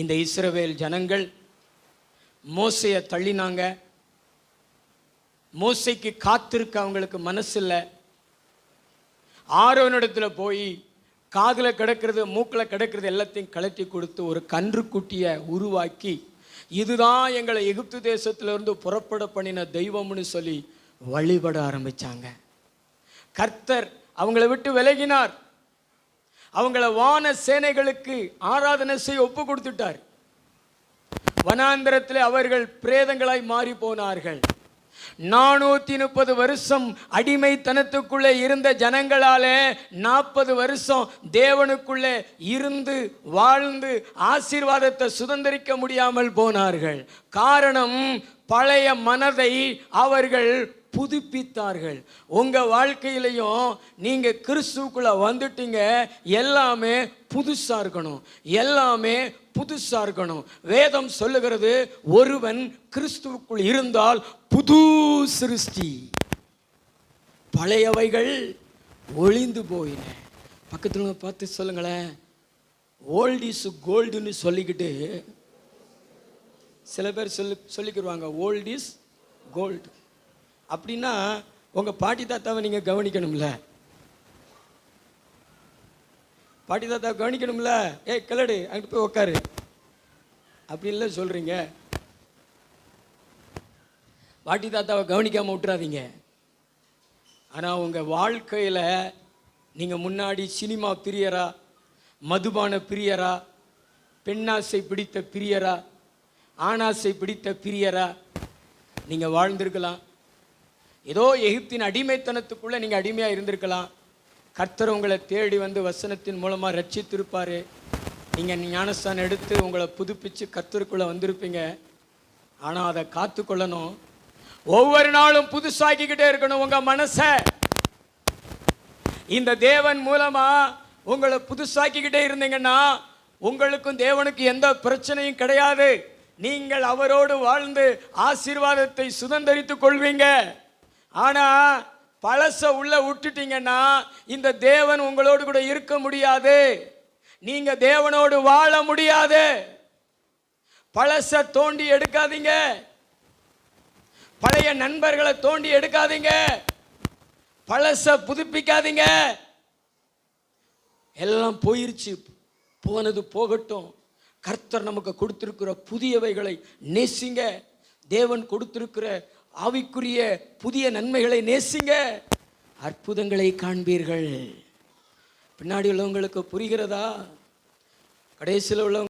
இந்த இஸ்ரவேல் ஜனங்கள் மோசையை தள்ளினாங்க. மோசைக்கு காத்திருக்க அவங்களுக்கு மனசு ஆரோனிடத்தில் போய் காதில் கிடக்கிறது மூக்கில் கிடக்கிறது எல்லாத்தையும் கழட்டி கொடுத்து ஒரு கன்றுக்குட்டியை உருவாக்கி இதுதான் எங்களை எகிப்து தேசத்திலிருந்து புறப்பட பண்ணின தெய்வம்னு சொல்லி வழிபட ஆரம்பித்தாங்க கர்த்தர் அவங்கள விட்டு விலகினார். அவங்கள வான சேனைகளுக்கு ஆராதனை செய்ய ஒப்பு கொடுத்துட்டார். வனாந்திரத்தில் அவர்கள் பிரேதங்களாய் மாறி போனார்கள். நானூத்தி முப்பது வருஷம் அடிமைத்தனத்துக்குள்ளே இருந்த ஜனங்களாலே நாற்பது வருஷம் தேவனுக்குள்ளே இருந்து வாழ்ந்து ஆசீர்வாதத்தை சுதந்திரிக்க முடியாமல் போனார்கள். காரணம் பழைய மனதை அவர்கள் புதுப்பித்தார்கள். உங்கள் வாழ்க்கையிலையும் நீங்கள் கிறிஸ்துக்குள்ளே வந்துட்டீங்க எல்லாமே புதுசாக இருக்கணும். எல்லாமே புதுசாக இருக்கணும். வேதம் சொல்லுகிறது ஒருவன் கிறிஸ்துவுக்குள் இருந்தால் புது சிருஷ்டி. பழையவைகள் ஒளிந்து போயின. பக்கத்தில் பார்த்து சொல்லுங்களேன். ஓல்ட் இஸ் கோல்டுன்னு சொல்லிக்கிட்டு சில பேர் சொல்லி சொல்லிக்கிடுவாங்க ஓல்ட் இஸ் கோல்டு அப்படின்னா உங்கள் பாட்டி தாத்தாவை நீங்கள் கவனிக்கணும்ல? பாட்டி தாத்தா கவனிக்கணும்ல? ஏய் கிளடு அங்கிட்டு போய் உட்காரு அப்படி இல்லை பாட்டி தாத்தாவை கவனிக்காமல் விட்டுறாதீங்க. ஆனால் உங்கள் வாழ்க்கையில் நீங்கள் முன்னாடி சினிமா பிரியரா மதுபான பிரியரா பெண்ணாசை பிடித்த பிரியரா ஆணாசை பிடித்த பிரியரா நீங்கள் வாழ்ந்திருக்கலாம். ஏதோ எகிப்தின் அடிமைத்தனத்துக்குள்ளே நீங்கள் அடிமையாக இருந்திருக்கலாம். கர்த்தர் உங்களை தேடி வந்து வசனத்தின் மூலமாக ரட்சித்திருப்பார். நீங்கள் ஞானஸ்தானம் எடுத்து உங்களை புதுப்பித்து கர்த்தருக்குள்ளே வந்திருப்பீங்க. ஆனால் அதை காத்துக்கொள்ளணும். ஒவ்வொரு நாளும் புதுசாக்கிக்கிட்டே இருக்கணும் உங்கள் மனசை. இந்த தேவன் மூலமாக உங்களை புதுசாக்கிக்கிட்டே இருந்தீங்கன்னா உங்களுக்கும் தேவனுக்கு எந்த பிரச்சனையும் கிடையாது. நீங்கள் அவரோடு வாழ்ந்து ஆசீர்வாதத்தை சுதந்திரித்துக் கொள்வீங்க. ஆனால் பழச உள்ள விட்டுட்டீங்கன்னா இந்த தேவன் உங்களோடு கூட இருக்க முடியாது. நீங்க தேவனோடு வாழ முடியாது. பழச தோண்டி எடுக்காதீங்க. பழைய நண்பர்களை தோண்டி எடுக்காதீங்க. பழச புதுப்பிக்காதீங்க. எல்லாம் போயிருச்சு. போனது போகட்டும். கர்த்தர் நமக்கு கொடுத்திருக்கிற புதியவைகளை நேசிங்க. தேவன் கொடுத்திருக்கிற ஆவிக்குரிய புதிய நன்மைகளை நேசிங்க. அற்புதங்களை காண்பீர்கள். பின்னாடி உள்ளவங்களுக்கு புரிகிறதா? கடைசியில் உள்ளவங்க